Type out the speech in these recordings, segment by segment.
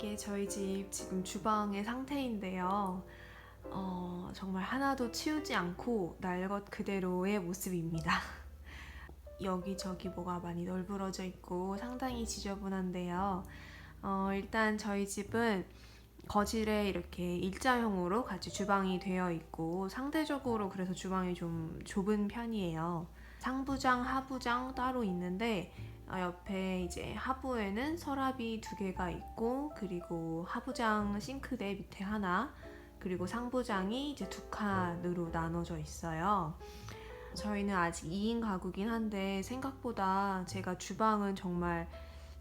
이게 저희 집 지금 주방의 상태인데요. 어, 정말 하나도 치우지 않고 날것 그대로의 모습입니다. 여기저기 뭐가 많이 널브러져 있고 상당히 지저분한데요. 어, 일단 저희 집은 거실에 이렇게 일자형으로 같이 주방이 되어 있고 상대적으로 그래서 주방이 좀 좁은 편이에요. 상부장, 하부장 따로 있는데 어, 옆에 이제 하부에는 서랍이 두 개가 있고 그리고 하부장 싱크대 밑에 하나 그리고 상부장이 이제 두 칸으로 나눠져 있어요. 저희는 아직 2인 가구긴 한데 생각보다 제가 주방은 정말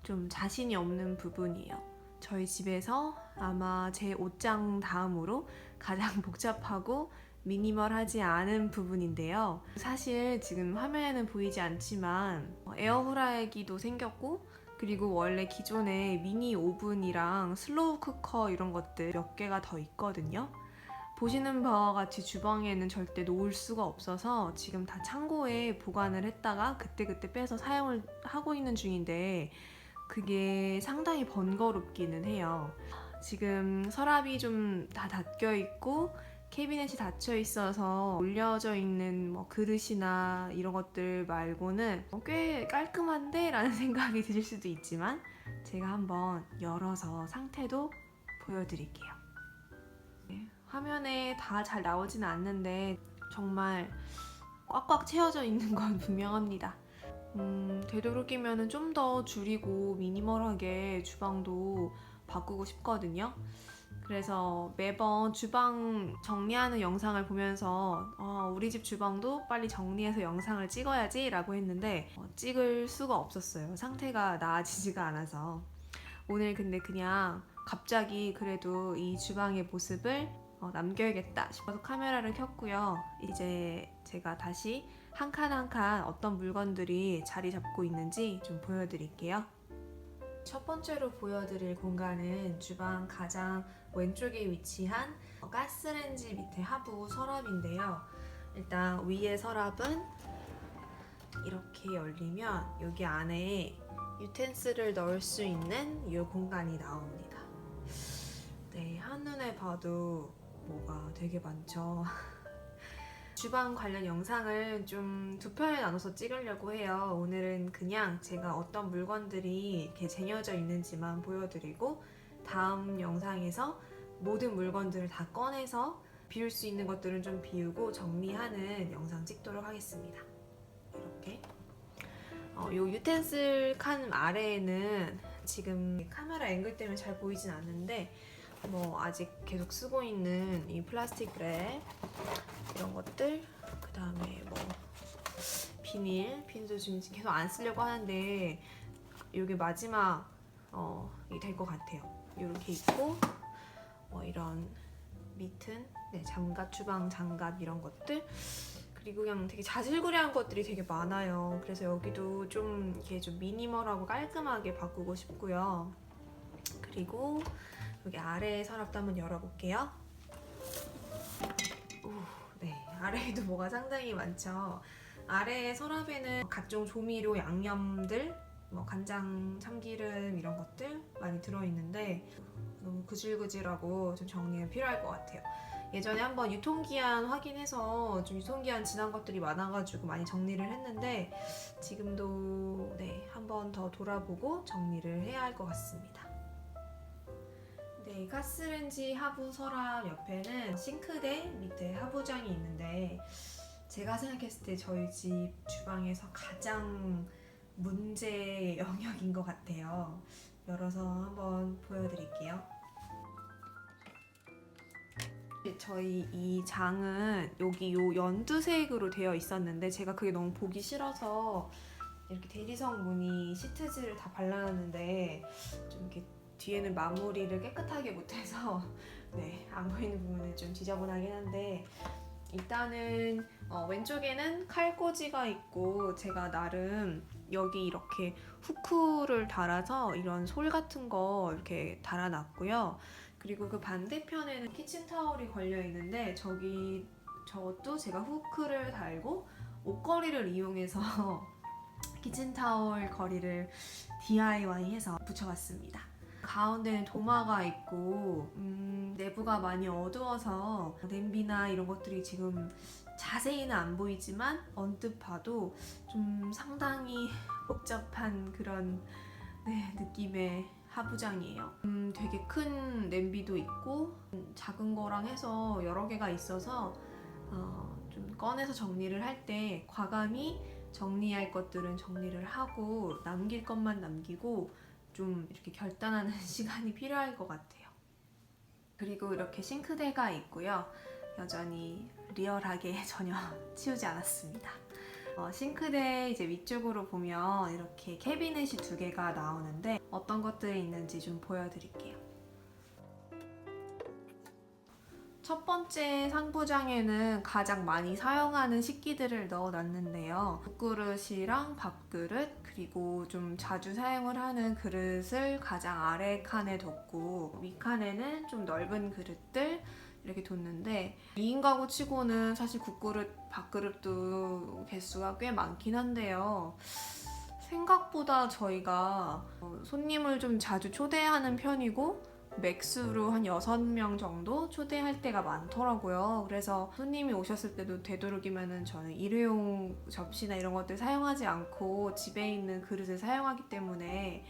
좀 자신이 없는 부분이에요. 저희 집에서 아마 제 옷장 다음으로 가장 복잡하고 미니멀하지 않은 부분인데요. 사실 지금 화면에는 보이지 않지만 에어프라이기도 생겼고 그리고 원래 기존에 미니 오븐이랑 슬로우 쿠커 이런 것들 몇 개가 더 있거든요. 보시는 바와 같이 주방에는 절대 놓을 수가 없어서 지금 다 창고에 보관을 했다가 그때그때 빼서 사용을 하고 있는 중인데 그게 상당히 번거롭기는 해요. 지금 서랍이 좀 다 닫혀 있고 캐비넷이 닫혀 있어서 올려져 있는 뭐 그릇이나 이런 것들 말고는 어, 꽤 깔끔한데? 라는 생각이 드실 수도 있지만 제가 한번 열어서 상태도 보여드릴게요. 네, 화면에 다 잘 나오지는 않는데 정말 꽉꽉 채워져 있는 건 분명합니다. 음, 되도록이면 좀 더 줄이고 미니멀하게 주방도 바꾸고 싶거든요. 그래서 매번 주방 정리하는 영상을 보면서 어, 우리 집 주방도 빨리 정리해서 영상을 찍어야지 라고 했는데 어, 찍을 수가 없었어요. 상태가 나아지지가 않아서. 오늘 근데 그냥 갑자기 그래도 이 주방의 모습을 어, 남겨야겠다 싶어서 카메라를 켰고요. 이제 제가 다시 한 칸 한 칸 어떤 물건들이 자리 잡고 있는지 좀 보여드릴게요. 첫 번째로 보여드릴 공간은 주방 가장 왼쪽에 위치한 가스레인지 밑에 하부 서랍인데요. 일단 위에 서랍은 이렇게 열리면 여기 안에 유텐슬을 넣을 수 있는 이 공간이 나옵니다. 네, 한눈에 봐도 뭐가 되게 많죠. 주방 관련 영상을 좀 두 편에 나눠서 찍으려고 해요. 오늘은 그냥 제가 어떤 물건들이 이렇게 쟁여져 있는지만 보여드리고 다음 영상에서 모든 물건들을 다 꺼내서 비울 수 있는 것들은 좀 비우고 정리하는 영상 찍도록 하겠습니다. 이렇게 어, 요 유텐슬 칸 아래에는 지금 카메라 앵글 때문에 잘 보이진 않는데 뭐 아직 계속 쓰고 있는 이 플라스틱 랩 이런 것들. 그 다음에 뭐 비닐 비닐도 지금 계속 안 쓰려고 하는데 이게 마지막 어, 이될 것 같아요. 이렇게 있고 뭐 이런 미튼 네 장갑 주방 장갑 이런 것들. 그리고 그냥 되게 자질구레한 것들이 되게 많아요. 그래서 여기도 좀 이렇게 좀 미니멀하고 깔끔하게 바꾸고 싶고요. 그리고 여기 아래 서랍도 한번 열어볼게요 아래에도 뭐가 상당히 많죠 아래 서랍에는 각종 조미료 양념들 뭐 간장 참기름 이런 것들 많이 들어있는데 너무 구질구질하고 좀 정리가 필요할 것 같아요 예전에 한번 유통기한 확인해서 좀 유통기한 지난 것들이 많아가지고 많이 정리를 했는데 지금도 네, 한번 더 돌아보고 정리를 해야 할 것 같습니다. 네, 가스렌지 하부 서랍 옆에는 싱크대 밑에 하부장이 있는데 제가 생각했을 때 저희 집 주방에서 가장 문제 영역인 것 같아요. 열어서 한번 보여드릴게요. 저희 이 장은 여기 요 연두색으로 되어 있었는데 제가 그게 너무 보기 싫어서 이렇게 대리석 무늬 시트지를 다 발라놨는데 좀 이렇게 뒤에는 마무리를 깨끗하게 못해서 네, 안 보이는 부분은 좀 지저분하긴 한데 일단은 어, 왼쪽에는 칼꽂이가 있고 제가 나름 여기 이렇게 후크를 달아서 이런 솔 같은 거 이렇게 달아놨고요. 그리고 그 반대편에는 키친타올이 걸려 있는데 저기 저것도 제가 후크를 달고 옷걸이를 이용해서 키친타올 거리를 DIY해서 붙여봤습니다. 가운데는 도마가 있고 음, 내부가 많이 어두워서 냄비나 이런 것들이 지금 자세히는 안 보이지만 언뜻 봐도 좀 상당히 복잡한 그런 네, 느낌의 하부장이에요. 음, 되게 큰 냄비도 있고 음, 작은 거랑 해서 여러 개가 있어서 어, 좀 꺼내서 정리를 할 때 과감히 정리할 것들은 정리를 하고 남길 것만 남기고 좀 이렇게 결단하는 시간이 필요할 것 같아요. 그리고 이렇게 싱크대가 있고요. 여전히 리얼하게 전혀 치우지 않았습니다. 어, 싱크대 이제 위쪽으로 보면 이렇게 캐비넷이 두 개가 나오는데 어떤 것들이 있는지 좀 보여드릴게요. 첫 번째 상부장에는 가장 많이 사용하는 식기들을 넣어 놨는데요. 국그릇이랑 밥그릇 그리고 좀 자주 사용을 하는 그릇을 가장 아래 칸에 뒀고 위 칸에는 좀 넓은 그릇들 이렇게 뒀는데 2인 가구 치고는 사실 국그릇, 밥그릇도 개수가 꽤 많긴 한데요. 생각보다 저희가 어, 손님을 좀 자주 초대하는 편이고 맥스로 한 6명 정도 초대할 때가 많더라고요. 그래서 손님이 오셨을 때도 되도록이면은 저는 일회용 접시나 이런 것들 사용하지 않고 집에 있는 그릇을 사용하기 때문에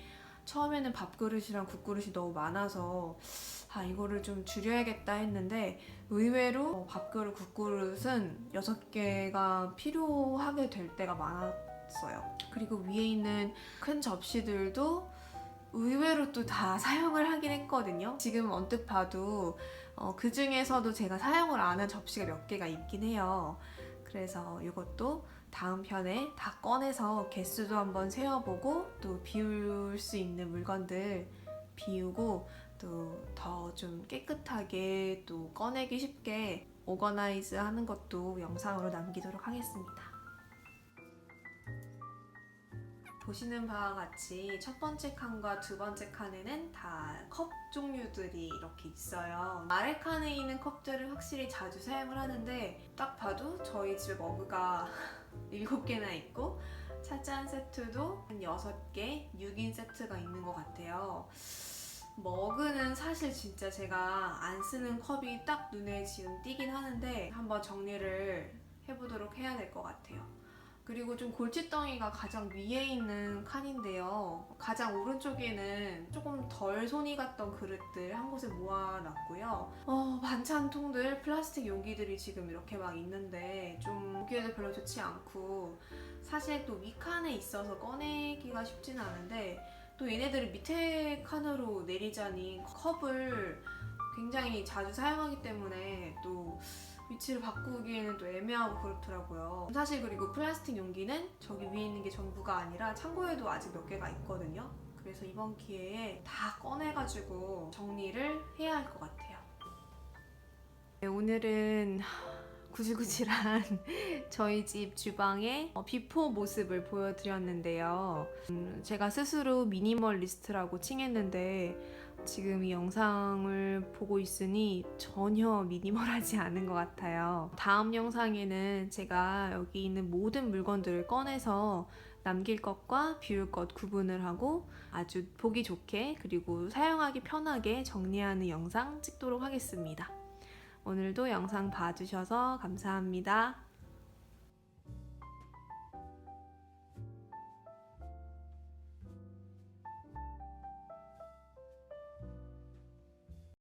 처음에는 밥그릇이랑 국그릇이 너무 많아서 아 이거를 좀 줄여야겠다 했는데 의외로 어, 밥그릇, 국그릇은 6개가 필요하게 될 때가 많았어요. 그리고 위에 있는 큰 접시들도 의외로 또 다 사용을 하긴 했거든요. 지금 언뜻 봐도 어, 그 중에서도 제가 사용을 안 한 접시가 몇 개가 있긴 해요. 그래서 이것도 다음 편에 다 꺼내서 개수도 한번 세어보고 또 비울 수 있는 물건들 비우고 또 더 좀 깨끗하게 또 꺼내기 쉽게 오거나이즈 하는 것도 영상으로 남기도록 하겠습니다. 보시는 바와 같이 첫 번째 칸과 두 번째 칸에는 다 컵 종류들이 이렇게 있어요. 아래 칸에 있는 컵들은 확실히 자주 사용을 하는데 딱 봐도 저희 집에 머그가 7개나 있고 차잔 세트도 한 6개, 6인 세트가 있는 것 같아요. 머그는 사실 진짜 제가 안 쓰는 컵이 딱 눈에 지금 띄긴 하는데 한번 정리를 해보도록 해야 될 것 같아요. 그리고 좀 골칫덩이가 가장 위에 있는 칸인데요. 가장 오른쪽에는 조금 덜 손이 갔던 그릇들 한 곳에 모아놨고요. 어, 반찬통들, 플라스틱 용기들이 지금 이렇게 막 있는데 좀 보기에도 별로 좋지 않고 사실 또 윗칸에 있어서 꺼내기가 쉽지는 않은데 또 얘네들을 밑에 칸으로 내리자니 컵을 굉장히 자주 사용하기 때문에 또 위치를 바꾸기에는 또 애매하고 그렇더라고요. 사실 그리고 플라스틱 용기는 저기 위에 있는 게 전부가 아니라 창고에도 아직 몇 개가 있거든요. 그래서 이번 기회에 다 꺼내가지고 정리를 해야 할 것 같아요. 네, 오늘은 구질구질한 저희 집 주방의 어, 비포 모습을 보여드렸는데요. 음, 제가 스스로 미니멀리스트라고 칭했는데 지금 이 영상을 보고 있으니 전혀 미니멀하지 않은 것 같아요. 다음 영상에는 제가 여기 있는 모든 물건들을 꺼내서 남길 것과 비울 것 구분을 하고 아주 보기 좋게 그리고 사용하기 편하게 정리하는 영상 찍도록 하겠습니다. 오늘도 영상 봐주셔서 감사합니다.